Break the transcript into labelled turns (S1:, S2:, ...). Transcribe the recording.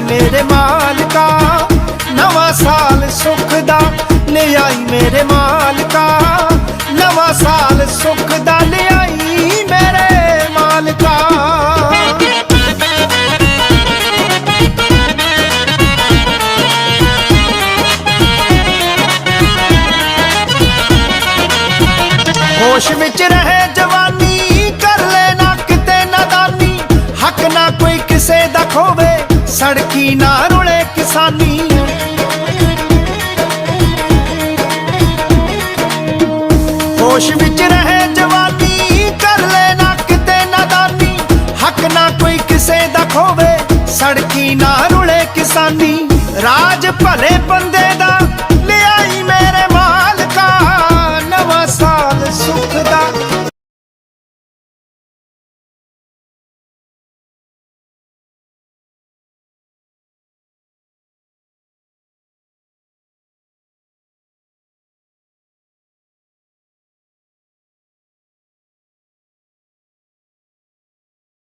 S1: ਮੇਰੇ ਮਾਲਕਾ। ਨਵਾਂ ਸਾਲ ਸੁੱਖ ਦਾ ਲਿਆਈ ਮੇਰੇ ਮਾਲਕਾ। ਨਵਾਂ ਸਾਲ ਸੁੱਖ ਦਾ ਲਿਆਈ ਮੇਰੇ ਮਾਲਕਾ। ਹੋਸ਼ ਵਿੱਚ ਰਹੇ ਕਿਸੇ ਦਾ ਖੋਵੇ, ਸੜਕੀ ਨਾ ਰੁਲੇ ਕਿਸਾਨੀ। ਹੋਸ਼ ਵਿੱਚ ਰਹੇ ਜਵਾਨੀ, ਕਰ ਲੈ ਨਾ ਕਿਤੇ ਨਾਦਾਨੀ। ਹੱਕ ਨਾ ਕੋਈ ਕਿਸੇ ਦਾ ਖੋਵੇ, ਸੜਕੀ ਨਾ ਰੁਲੇ ਕਿਸਾਨੀ। ਰਾਜ ਭਲੇ ਬੰਦੇ ਦਾ ਲਿਆਈ ਮੇਰੇ ਮਾਲਕਾ, ਨਵਾਂ ਸਾਲ ਸੁਖ ਦਾ।